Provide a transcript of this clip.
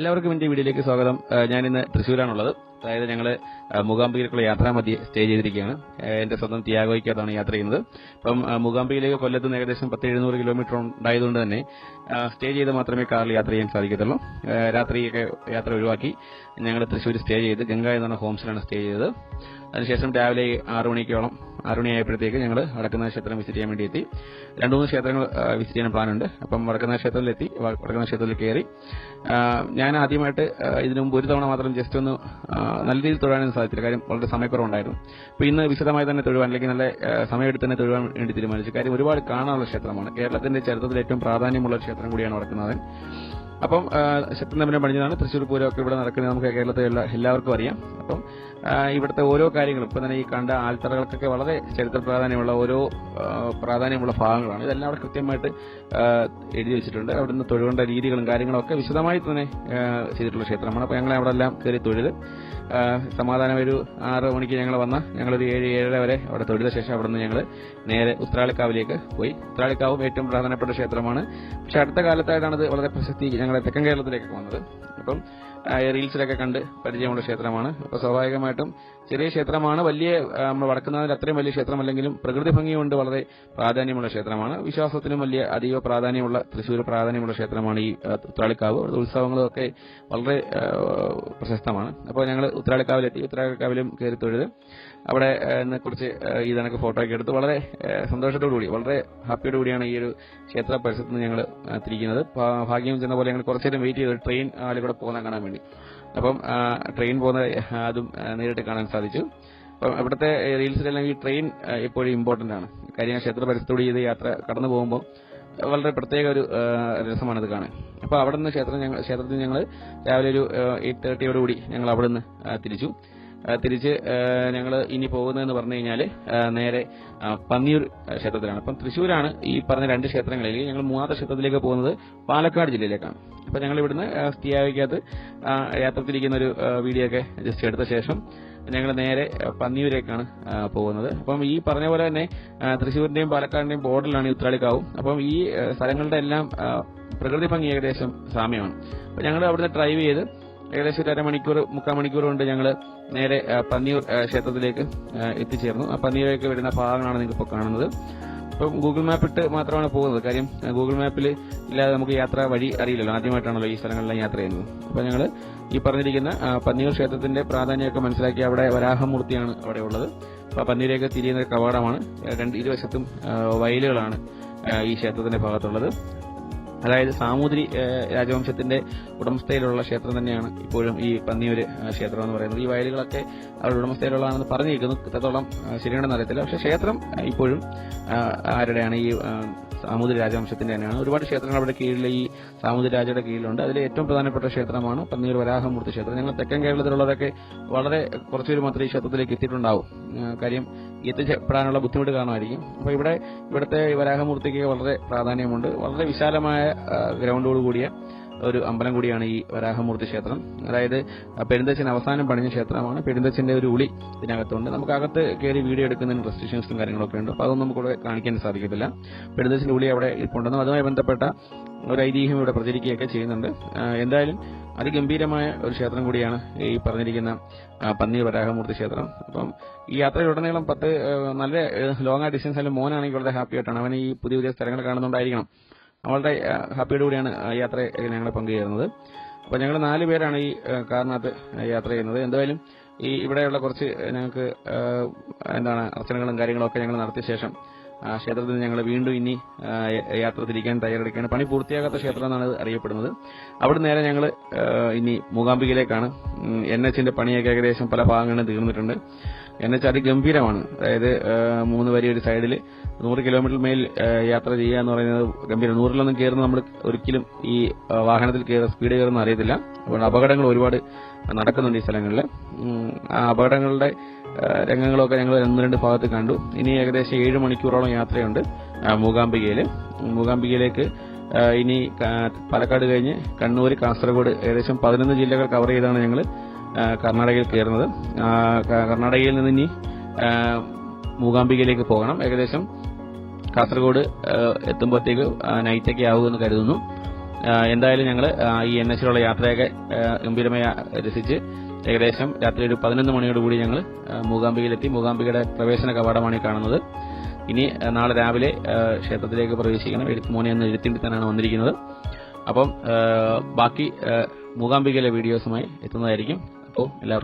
എല്ലാവർക്കും എന്റെ വീഡിയോയിലേക്ക് സ്വാഗതം. ഞാൻ ഇന്ന് തൃശ്ശൂരാണുള്ളത്. അതായത് ഞങ്ങൾ മുഖാംബികയിലേക്കുള്ള യാത്രാ മധ്യ സ്റ്റേ ചെയ്തിരിക്കുകയാണ്. എന്റെ സ്വന്തം തിയാഗോയ്ക്കകത്താണ് യാത്ര ചെയ്യുന്നത്. അപ്പം ആ, മൂകാംബികയിലേക്ക് കൊല്ലത്ത് നിന്ന് ഏകദേശം പത്ത് എഴുന്നൂറ് കിലോമീറ്റർ ഉണ്ടായതുകൊണ്ട് തന്നെ സ്റ്റേ ചെയ്ത് മാത്രമേ കാറിൽ യാത്ര ചെയ്യാൻ സാധിക്കത്തുള്ളൂ. രാത്രിയൊക്കെ യാത്ര ഒഴിവാക്കി ഞങ്ങൾ തൃശ്ശൂർ സ്റ്റേ ചെയ്ത് ഗംഗ എന്ന് ഹോംസിലാണ് സ്റ്റേ ചെയ്തത്. അതിനുശേഷം രാവിലെ ആറു മണിക്കോളം ആറു മണിയായപ്പോഴത്തേക്ക് ഞങ്ങൾ വടക്കുന്ന ക്ഷേത്രം വിസിറ്റ് ചെയ്യാൻ വേണ്ടി എത്തി രണ്ടു മൂന്ന് ക്ഷേത്രങ്ങൾ വിസിറ്റ് ചെയ്യാൻ പ്ലാനുണ്ട്. അപ്പം വടക്കുന്ന ക്ഷേത്രത്തിലെത്തി വടക്കുന്ന ക്ഷേത്രത്തിൽ കയറി ഞാൻ ആദ്യമായിട്ട് ഇതിനു മുമ്പ് ഒരു തവണ മാത്രം ജസ്റ്റ് ഒന്ന് നല്ല രീതിയിൽ തൊഴാനൊന്നും സാധിച്ചില്ല. കാര്യം വളരെ സമയക്കുറവുണ്ടായിരുന്നു. അപ്പോൾ ഇന്ന് വിശദമായി തന്നെ തൊഴുവാൻ അല്ലെങ്കിൽ നല്ല സമയമെടുത്ത് തന്നെ തൊഴുവാൻ വേണ്ടി തീരുമാനിച്ചു. കാര്യം ഒരുപാട് കാണാനുള്ള ക്ഷേത്രമാണ്. കേരളത്തിന്റെ ചരിത്രത്തിൽ ഏറ്റവും പ്രാധാന്യമുള്ള ക്ഷേത്രം കൂടിയാണ് വടക്കുന്നാഥൻ അപ്പം ശക്തനമ്പരം പണിഞ്ഞതാണ് തൃശ്ശൂർ ഒക്കെ ഇവിടെ നടക്കുന്നത്. നമുക്ക് കേരളത്തിൽ എല്ലാവർക്കും അറിയാം. അപ്പം ഇവിടുത്തെ ഓരോ കാര്യങ്ങളും ഇപ്പം തന്നെ ഈ കണ്ട ആൽത്തറകൾക്കൊക്കെ വളരെ ചരിത്ര പ്രാധാന്യമുള്ള ഓരോ പ്രാധാന്യമുള്ള ഭാഗങ്ങളാണ്. ഇതെല്ലാം അവിടെ കൃത്യമായിട്ട് എഴുതി വെച്ചിട്ടുണ്ട്. അവിടുന്ന് തൊഴുകേണ്ട രീതികളും കാര്യങ്ങളും ഒക്കെ വിശദമായി തന്നെ ചെയ്തിട്ടുള്ള ക്ഷേത്രമാണ്. അപ്പോൾ ഞങ്ങളെ അവിടെ എല്ലാം കയറി തൊഴുത് സമാധാനം ഒരു ആറ് മണിക്ക് ഞങ്ങൾ വന്ന ഞങ്ങളൊരു ഏഴ് ഏഴര വരെ അവിടെ തൊഴുത ശേഷം അവിടെ നിന്ന് ഞങ്ങൾ നേരെ ഉത്രാളിക്കാവിലേക്ക് പോയി. ഉത്രാളിക്കാവും ഏറ്റവും പ്രധാനപ്പെട്ട ക്ഷേത്രമാണ്. പക്ഷെ അടുത്ത കാലത്തായിട്ടാണ് ഇത് വളരെ പ്രശസ്തി ഞങ്ങളെ തെക്കൻ കേരളത്തിലേക്കൊക്കെ വന്നത് അപ്പം റീൽസിലൊക്കെ കണ്ട് പരിചയമുള്ള ക്ഷേത്രമാണ്. അപ്പോൾ സ്വാഭാവികമായിട്ടും ചെറിയ ക്ഷേത്രമാണ് വലിയ നമ്മൾ വടക്കുന്നതിൽ അത്രയും വലിയ ക്ഷേത്രമല്ലെങ്കിലും പ്രകൃതി ഭംഗി കൊണ്ട് വളരെ പ്രാധാന്യമുള്ള ക്ഷേത്രമാണ്. വിശ്വാസത്തിനും വലിയ അതീവ പ്രാധാന്യമുള്ള തൃശ്ശൂർ പ്രാധാന്യമുള്ള ക്ഷേത്രമാണ് ഈ ഉത്രാളിക്കാവ്. അവിടുത്തെ ഉത്സവങ്ങളും ഒക്കെ വളരെ പ്രശസ്തമാണ്. അപ്പോൾ ഞങ്ങൾ ഉത്രാളിക്കാവിലെത്തി ഉത്രാളിക്കാവിലും കയറി തൊഴുത് അവിടെ കുറച്ച് ഈ കണക്ക് ഫോട്ടോ ഒക്കെ എടുത്ത് വളരെ സന്തോഷത്തോടുകൂടി സന്തോഷത്തോടു കൂടി വളരെ ഹാപ്പിയോട് കൂടിയാണ് ഈ ഒരു ക്ഷേത്ര പരിസരത്ത് ഞങ്ങൾ തിരിക്കുന്നത്. ഭാഗ്യം ചെന്ന പോലെ ഞങ്ങൾ കുറച്ചു നേരം വെയിറ്റ് ചെയ്തു ട്രെയിൻ ആലുകൂടെ പോകുന്ന കാണാൻ വേണ്ടി. അപ്പം ട്രെയിൻ പോകുന്ന അതും നേരിട്ട് കാണാൻ സാധിച്ചു. അപ്പം ഇവിടുത്തെ റീൽസിലെല്ലാം ഈ ട്രെയിൻ എപ്പോഴും ഇമ്പോർട്ടന്റ് ആണ്. കാര്യം ക്ഷേത്ര പരിസരത്തോട് ചെയ്ത് യാത്ര കടന്നു പോകുമ്പോൾ വളരെ പ്രത്യേക ഒരു ആ, രസമാണ് ഇത് കാണാൻ. അപ്പോൾ അവിടെ നിന്ന് ക്ഷേത്രം ഞങ്ങൾ ക്ഷേത്രത്തിൽ ഞങ്ങൾ രാവിലെ ഒരു എയ്റ്റ് തേർട്ടിയോടുകൂടി ഞങ്ങൾ അവിടെ നിന്ന് തിരിച്ചു. തിരിച്ച് ഞങ്ങൾ ഇനി പോകുന്നതെന്ന് പറഞ്ഞു കഴിഞ്ഞാൽ നേരെ പന്നിയൂർ ക്ഷേത്രത്തിലാണ്. അപ്പം തൃശ്ശൂരാണ് ഈ പറഞ്ഞ രണ്ട് ക്ഷേത്രങ്ങളിൽ ഞങ്ങൾ മൂന്നാമത്തെ ക്ഷേത്രത്തിലേക്ക് പോകുന്നത് പാലക്കാട് ജില്ലയിലേക്കാണ്. അപ്പം ഞങ്ങൾ ഇവിടുന്ന് സ്റ്റിയാവിക്കകത്ത് യാത്ര തിരിക്കുന്ന ഒരു വീഡിയോ ഒക്കെ ജസ്റ്റ് എടുത്ത ശേഷം ഞങ്ങൾ നേരെ പന്നിയൂരേക്കാണ് പോകുന്നത്. അപ്പം ഈ പറഞ്ഞ പോലെ തന്നെ തൃശ്ശൂരിന്റെയും പാലക്കാടിന്റെയും ബോർഡറിലാണ് ഈ ഉത്രാളിക്കാവും. അപ്പം ഈ സ്ഥലങ്ങളുടെ എല്ലാം പ്രകൃതി ഭംഗി ഏകദേശം സാമ്യമാണ്. അപ്പം ഞങ്ങൾ അവിടുന്ന് ഡ്രൈവ് ചെയ്ത് ഏകദേശം ഒരു അരമണിക്കൂർ മുക്കാൽ മണിക്കൂർ കൊണ്ട് ഞങ്ങൾ നേരെ പന്നിയൂർ ക്ഷേത്രത്തിലേക്ക് എത്തിച്ചേർന്നു. ആ പന്നിയൂരേക്ക് വരുന്ന ഭാഗങ്ങളാണ് നിങ്ങൾക്ക് ഇപ്പോൾ കാണുന്നത്. ഇപ്പം ഗൂഗിൾ മാപ്പ് ഇട്ട് മാത്രമാണ് പോകുന്നത്. കാര്യം ഗൂഗിൾ മാപ്പിൽ ഇല്ലാതെ നമുക്ക് യാത്ര വഴി അറിയില്ലല്ലോ. ആദ്യമായിട്ടാണല്ലോ ഈ സ്ഥലങ്ങളിലെല്ലാം യാത്ര ചെയ്യുന്നത്. അപ്പം ഞങ്ങൾ ഈ പറഞ്ഞിരിക്കുന്ന പന്നിയൂർ ക്ഷേത്രത്തിന്റെ പ്രാധാന്യമൊക്കെ മനസ്സിലാക്കി അവിടെ വരാഹമൂർത്തിയാണ് അവിടെ ഉള്ളത്. അപ്പോൾ പന്നിയൂരേക്ക് തിരിയുന്ന കവാടമാണ്. രണ്ട് ഇരുവശത്തും വയലുകളാണ് ഈ ക്ഷേത്രത്തിന്റെ ഭാഗത്തുള്ളത്. അതായത് സാമൂതിരി രാജവംശത്തിന്റെ ഉടമസ്ഥയിലുള്ള ക്ഷേത്രം തന്നെയാണ് ഇപ്പോഴും ഈ പന്നിയൂര് ക്ഷേത്രം എന്ന് പറയുന്നത്. ഈ വയലുകളൊക്കെ അവരുടെ ഉടമസ്ഥയിലുള്ളതാണെന്ന് പറഞ്ഞിരിക്കുന്നു. ഇത്രത്തോളം ശരിയാണെന്ന് അറിയത്തില്ല പക്ഷേ ക്ഷേത്രം ഇപ്പോഴും ആരുടെയാണ് ഈ സാമൂതിരി രാജവംശത്തിന്റെ തന്നെയാണ്. ഒരുപാട് ക്ഷേത്രങ്ങൾ അവിടെ കീഴിൽ ഈ സാമൂതിരി രാജയുടെ കീഴിലുണ്ട്. അതിൽ ഏറ്റവും പ്രധാനപ്പെട്ട ക്ഷേത്രമാണ് പന്നീർ വരാഹമൂർത്തി ക്ഷേത്രം. ഞങ്ങൾ തെക്കൻ കേരളത്തിലുള്ളവരൊക്കെ വളരെ കുറച്ചുപേര് മാത്രമേ ഈ ക്ഷേത്രത്തിലേക്ക് എത്തിയിട്ടുണ്ടാവും. കാര്യം എത്തിപ്പെടാനുള്ള ബുദ്ധിമുട്ട് കാണുമായിരിക്കും അപ്പോൾ ഇവിടെ ഇവിടുത്തെ വരാഹമൂർത്തിക്ക് വളരെ പ്രാധാന്യമുണ്ട്. വളരെ വിശാലമായ ഗ്രൗണ്ടോട് കൂടിയ ഒരു അമ്പലം കൂടിയാണ് ഈ വരാഹമൂർത്തി ക്ഷേത്രം. അതായത് പെരുന്തച്ചൻ അവസാനം പണിഞ്ഞ ക്ഷേത്രമാണ്. പെരുന്തച്ചന്റെ ഒരു ഉളി ഇതിനകത്തുണ്ട്. നമുക്ക് അകത്ത് കയറി വീഡിയോ എടുക്കുന്നതിന് റെസ്ട്രിക്ഷൻസും കാര്യങ്ങളൊക്കെ ഉണ്ട്. അപ്പോൾ അതൊന്നും നമുക്ക് ഇവിടെ കാണിക്കാൻ സാധിക്കത്തില്ല. പെരുന്തച്ചന്റെ ഉളി അവിടെ ഇരിപ്പുണ്ടെന്നും അതുമായി ബന്ധപ്പെട്ട ഒരു ഐതിഹ്യം ഇവിടെ പ്രചരിക്കുകയൊക്കെ ചെയ്യുന്നുണ്ട്. എന്തായാലും അതിഗംഭീരമായ ഒരു ക്ഷേത്രം കൂടിയാണ് ഈ പറഞ്ഞിരിക്കുന്ന പന്നി വരാഹമൂർത്തി ക്ഷേത്രം. അപ്പം ഈ യാത്രയിലുടനീളം പത്ത് നല്ല ലോങ് ആ ഡിസ്റ്റൻസ് ആയാലും മോനാണെങ്കിൽ വളരെ ഹാപ്പി ആയിട്ടാണ്. അവൻ ഈ പുതിയ പുതിയ സ്ഥലങ്ങൾ കാണുന്നുണ്ടായിരിക്കണം. വളരെ ഹാപ്പിയോട് കൂടിയാണ് യാത്ര ഞങ്ങൾ പങ്കുചേരുന്നത്. അപ്പോൾ ഞങ്ങൾ നാല് പേരാണ് ഈ കാറിനകത്ത് യാത്ര ചെയ്യുന്നത്. എന്തായാലും ഈ ഇവിടെയുള്ള കുറച്ച് ഞങ്ങൾക്ക് എന്താണ് അർച്ചനകളും കാര്യങ്ങളും ഒക്കെ ഞങ്ങൾ നടത്തിയ ശേഷം ക്ഷേത്രത്തിൽ ഞങ്ങൾ വീണ്ടും ഇനി യാത്ര തിരിക്കാൻ തയ്യാറെടുക്കുകയാണ്. പണി പൂർത്തിയാകാത്ത ക്ഷേത്രം എന്നാണ് അറിയപ്പെടുന്നത്. അവിടെ നേരെ ഞങ്ങൾ ഇനി മൂകാംബികയിലേക്കാണ്. എൻ എച്ചിന്റെ പണിയൊക്കെ ഏകദേശം പല ഭാഗങ്ങളും തീർന്നിട്ടുണ്ട്. എൻ എച്ച് അതിഗംഭീരമാണ്. അതായത് മൂന്ന് വരി ഒരു സൈഡിൽ നൂറ് കിലോമീറ്റർ മേൽ യാത്ര ചെയ്യുക എന്ന് പറയുന്നത് ഗംഭീരം. നൂറിലൊന്നും കയറുന്ന നമ്മൾ ഒരിക്കലും ഈ വാഹനത്തിൽ കയറുന്ന സ്പീഡ് കയറുന്ന അറിയത്തില്ല. അതുകൊണ്ട് അപകടങ്ങൾ ഒരുപാട് നടക്കുന്നുണ്ട് ഈ സ്ഥലങ്ങളിൽ ആ അപകടങ്ങളുടെ രംഗങ്ങളൊക്കെ ഞങ്ങൾ ഒന്ന് രണ്ട് ഭാഗത്ത് കണ്ടു. ഇനി ഏകദേശം ഏഴ് മണിക്കൂറോളം യാത്രയുണ്ട്. മൂകാംബികയിൽ മൂകാംബികയിലേക്ക് ഇനി പാലക്കാട് കഴിഞ്ഞ് കണ്ണൂർ കാസർഗോഡ് ഏകദേശം പതിനൊന്ന് ജില്ലകൾ കവർ ചെയ്താണ് ഞങ്ങൾ കർണാടകയിൽ കയറുന്നത്. കർണാടകയിൽ നിന്ന് ഇനി മൂകാംബികയിലേക്ക് പോകണം. ഏകദേശം കാസർഗോഡ് എത്തുമ്പോഴത്തേക്ക് നൈറ്റൊക്കെ ആവുമെന്ന് കരുതുന്നു. എന്തായാലും ഞങ്ങൾ ഈ എൻ എച്ചിലുള്ള യാത്രയൊക്കെ ഗംഭീരമായി രസിച്ച് ഏകദേശം രാത്രി ഒരു പതിനൊന്ന് മണിയോടുകൂടി ഞങ്ങൾ മൂകാംബികയിലെത്തി. മൂകാംബികയുടെ പ്രവേശന കവാടമാണ് കാണുന്നത്. ഇനി നാളെ രാവിലെ ക്ഷേത്രത്തിലേക്ക് പ്രവേശിക്കണം. എഴുത്തുമോനെ എന്ന് തന്നെയാണ് വന്നിരിക്കുന്നത്. അപ്പം ബാക്കി മൂകാംബികയിലെ വീഡിയോസുമായി എത്തുന്നതായിരിക്കും. അപ്പോൾ എല്ലാവർക്കും